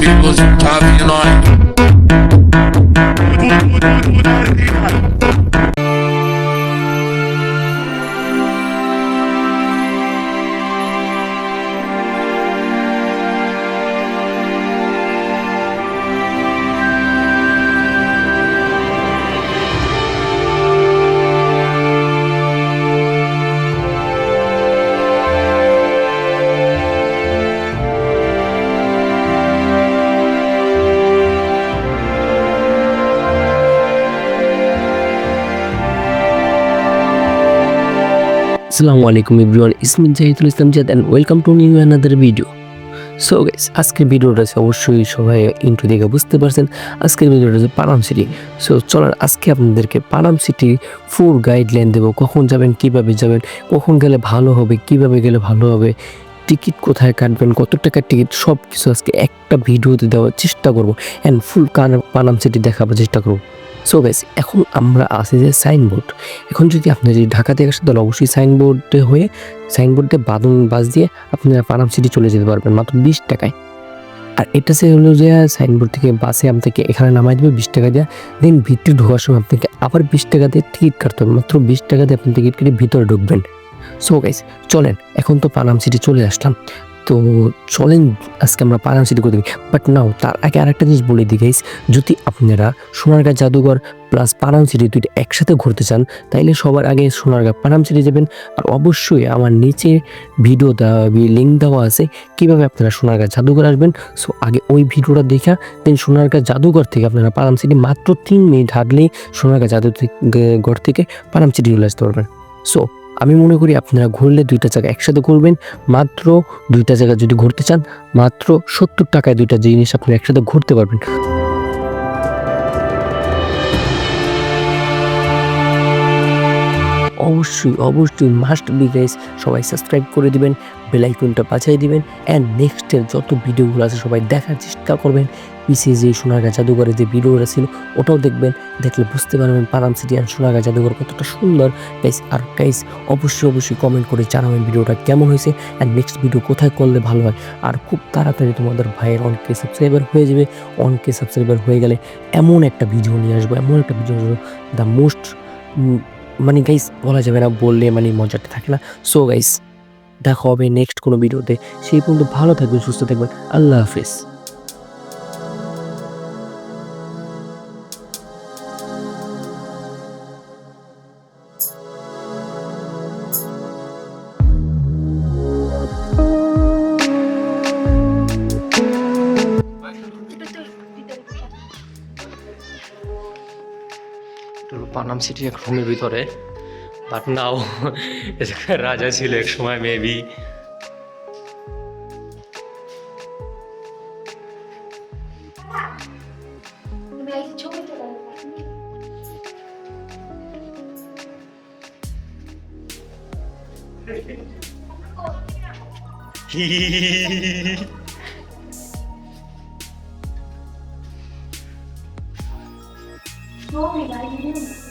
People's top, you mind. আসসালামু আলাইকুম everyone, ইসমিন Zahidul Islam Zad and welcome to new another video so guys আজকের ভিডিওটা আছে অবশ্যই সবাই ইন্ট্রো দেখে বুঝতে পারছেন। আজকের ভিডিওটা আছে পানাম সিটি সো চলেন, আজকে আপনাদেরকে পানাম সিটি ফুল গাইডলাইন দেবো। কখন যাবেন, কীভাবে যাবেন, কখন গেলে ভালো হবে, কীভাবে গেলে ভালো হবে, টিকিট কোথায় কাটবেন, কত টাকার টিকিট সব কিছু আজকে একটা ভিডিওতে দেওয়ার চেষ্টা করব। অ্যান্ড ফুল পানাম সিটি দেখাবার চেষ্টা করব। সো গাইস এখন আমরা আসি যে সাইনবোর্ড এখন যদি আপনি যদি ঢাকা থেকে আসেন, তাহলে অবশ্যই সাইনবোর্ডে হয়ে সাইনবোর্ডে বাদন বাস দিয়ে আপনারা পানাম সিটি চলে যেতে পারবেন, মাত্র বিশ টাকায়। আর এটা সে হলো যে সাইনবোর্ড থেকে বাসে আপনাকে এখানে নামাই দেবে, বিশ টাকা দিয়ে। দেন ভিতরে ঢোকার সময় আপনাকে আবার বিশ টাকা দিয়ে টিকিট কাটতে হবে, মাত্র বিশ টাকা দিয়ে আপনি টিকিট কেটে ভিতরে ঢুকবেন। সো গাইস চলেন, এখন তো পানাম সিটি চলে আসলাম। তো চলেন আজকে আমরা পানাম সিটি করে দিই বাট নাও তার আগে আরেকটা জিনিস বলে দিই গাইস যদি আপনারা সোনারগাঁ জাদুঘর প্লাস পানাম সিটি দুইটা একসাথে ঘুরতে চান, তাইলে সবার আগে সোনারগাঁ পানাম সিটি যাবেন। আর অবশ্যই আমার নিচে ভিডিও দেওয়া লিঙ্ক দেওয়া আছে, কীভাবে আপনারা সোনারগাঁ জাদুঘর আসবেন। সো আগে ওই ভিডিওটা দেখা দেন সোনারগাঁ জাদুঘর থেকে আপনারা পানাম সিটি মাত্র তিন মিনিট হাঁটলেই সোনারগাঁ জাদুঘর থেকে পানাম সিটি চলে আসতে পারবেন। সো আমি মনে করি আপনারা ঘুরলে দুইটা জায়গা একসাথে ঘুরবেন। মাত্র দুইটা জায়গা যদি ঘুরতে চান, মাত্র সত্তর টাকায় দুইটা জিনিস আপনারা একসাথে ঘুরতে পারবেন। অবশ্যই অবশ্যই মাস্ট বি গাইস সবাই সাবস্ক্রাইব করে দিবেন বেল আইকনটা বাঁচাই দিবেন অ্যান্ড নেক্সটের যত ভিডিওগুলো আছে সবাই দেখার চেষ্টা করবেন। পিছিয়ে যে সোনারগাঁ জাদুঘরে যে ভিডিওটা ছিল, ওটাও দেখবেন, দেখলে বুঝতে পারবেন পারাম সিটি অ্যান্ড সোনারগাঁ জাদুঘর কতটা সুন্দর। গাইস আর গাইস অবশ্যই অবশ্যই কমেন্ট করে জানাবেন ভিডিওটা কেমন হয়েছে অ্যান্ড নেক্সট ভিডিও কোথায় করলে ভালো হয়। আর খুব তাড়াতাড়ি তোমাদের ভাইয়ের অনকে সাবস্ক্রাইবার হয়ে যাবে, অনকে সাবস্ক্রাইবার হয়ে গেলে এমন একটা ভিডিও নিয়ে আসব, এমন একটা ভিডিও দ্য মোস্ট মানে গাইস বলা যাবে না, বললে মানে মজাটা থাকে না। সো গাইস দেখা হবে নেক্সট কোনো ভিডিওতে সেই পর্যন্ত ভালো থাকবেন, সুস্থ থাকবেন। আল্লাহ হাফিজ। পানাম সিটি এক রুমের ভিতরে বাট নাও রাজা ছিল এক সময় maybe Oh my god, you